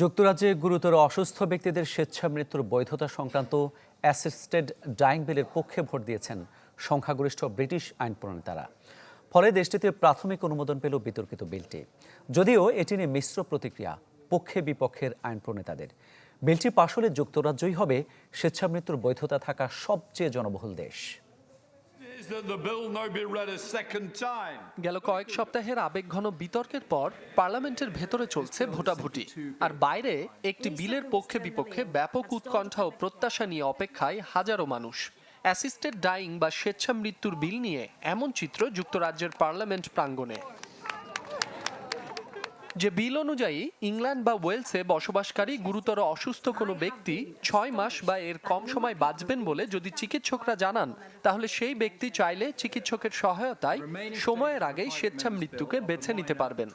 যুক্তরাজ্যে গুরুতর অসুস্থ ব্যক্তিদের স্বেচ্ছা মৃত্যুর বৈধতা সংক্রান্ত অ্যাসিস্টেড ডাইং বিলের পক্ষে ভোট দিয়েছেন সংখ্যাগরিষ্ঠ ব্রিটিশ আইন প্রণেতারা। ফলে দেশটিতে প্রাথমিক অনুমোদন পেল বিতর্কিত বিলটি। যদিও এটি নিয়ে মিশ্র প্রতিক্রিয়া পক্ষে বিপক্ষের আইন প্রণেতাদের। বিলটি পাশ হলে যুক্তরাজ্যই হবে স্বেচ্ছা মৃত্যুর বৈধতা থাকা সবচেয়ে জনবহুল দেশ। গেল কয়েক সপ্তাহের আবেগঘন বিতর্কের পর পার্লামেন্টের ভেতরে চলছে ভোটাভুটি। আর বাইরে একটি বিলের পক্ষে বিপক্ষে ব্যাপক উৎকণ্ঠা ও প্রত্যাশা নিয়ে অপেক্ষায় হাজারো মানুষ। অ্যাসিস্টেড ডাইং বা স্বেচ্ছামৃত্যুর বিল নিয়ে এমন চিত্র যুক্তরাজ্যের পার্লামেন্ট প্রাঙ্গণে। যে বিল অনুযায়ী ইংল্যান্ড বা ওয়েলসে বসবাসকারী গুরুতর অসুস্থ কোনো ব্যক্তি ছয় মাস বা এর কম সময় বাঁচবেন বলে যদি চিকিৎসকরা জানান তাহলে সেই ব্যক্তি চাইলে চিকিৎসকের সহায়তায় সময়ের আগেই স্বেচ্ছা মৃত্যুকে বেছে নিতে পারবেন.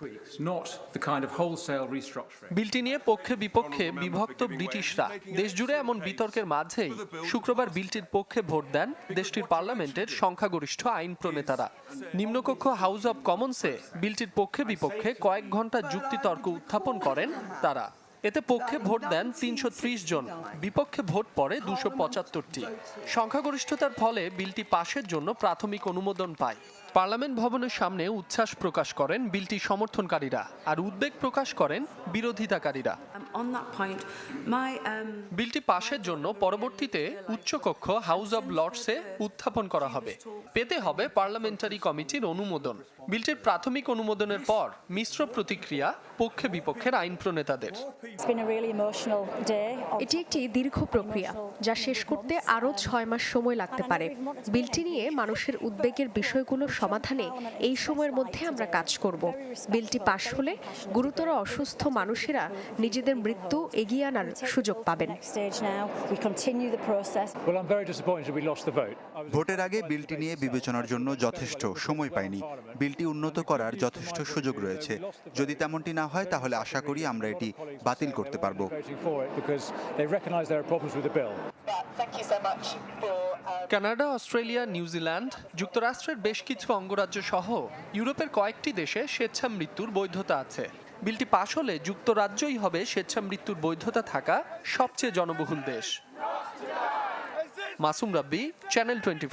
বিলটি নিয়ে পক্ষে বিপক্ষে বিভক্ত ব্রিটিশরা। দেশজুড়ে এমন বিতর্কের মাঝেই শুক্রবার বিলটির পক্ষে ভোট দেন দেশটির পার্লামেন্টের সংখ্যাগরিষ্ঠ আইন প্রণেতারা নিম্নকক্ষ হাউস অব কমন্সে বিলটির পক্ষে বিপক্ষে কয়েক ঘণ্টা যুক্তিতর্ক উত্থাপন করেন তারা। এতে পক্ষে ভোট দেন তিনশো ত্রিশ জন বিপক্ষে ভোট পড়ে দুশো পঁচাত্তরটি। সংখ্যাগরিষ্ঠতার ফলে বিলটি পাশের জন্য প্রাথমিক অনুমোদন পায়। পার্লামেন্ট ভবনের সামনে উচ্ছ্বাস প্রকাশ করেন বিলটি সমর্থনকারীরা আর উদ্বেগ প্রকাশ করেন বিরোধিতাকারীরা। Um, um, বিলটি পাশের জন্য পরবর্তীতে উচ্চকক্ষ হাউস অব লর্ডসে উত্থাপন করা হবে। পেতে হবে পার্লামেন্টারি কমিটির অনুমোদন। বিলটির প্রাথমিক অনুমোদনের পর মিশ্র প্রতিক্রিয়া পক্ষে বিপক্ষের আইন প্রণেতাদের It's been a really emotional day. এটি একটি দীর্ঘ প্রক্রিয়া যা শেষ করতে আরও ছয় মাস সময় লাগতে পারে। বিলটি নিয়ে মানুষের উদ্বেগের বিষয়গুলো সমাধানে এই সময়ের মধ্যে আমরা কাজ করব। বিলটি পাশ হলে গুরুতর অসুস্থ মানুষেরা নিজেদের মৃত্যু এগিয়ে আনার সুযোগ পাবেন। Next stage now, we continue the process. Well, I'm very disappointed we lost the vote. I was ভোটের আগে বিলটি নিয়ে বিবেচনার জন্য যথেষ্ট সময় পাইনি। বিলটি উন্নত করার যথেষ্ট সুযোগ রয়েছে। যদি তেমনটি না হয় তাহলে আশা করি আমরা এটি বাতিল করতে পারব. কানাডা অস্ট্রেলিয়া নিউজিল্যান্ড যুক্তরাষ্ট্রের বেশ কিছু অঙ্গরাজ্য সহ ইউরোপের কয়েকটি দেশে স্বেচ্ছা মৃত্যুর বৈধতা আছে। বিলটি পাশ হলে যুক্তরাজ্যই হবে স্বেচ্ছা মৃত্যুর বৈধতা থাকা সবচেয়ে জনবহুল দেশ। মাসুম রাব্বি চ্যানেল টোয়েন্টি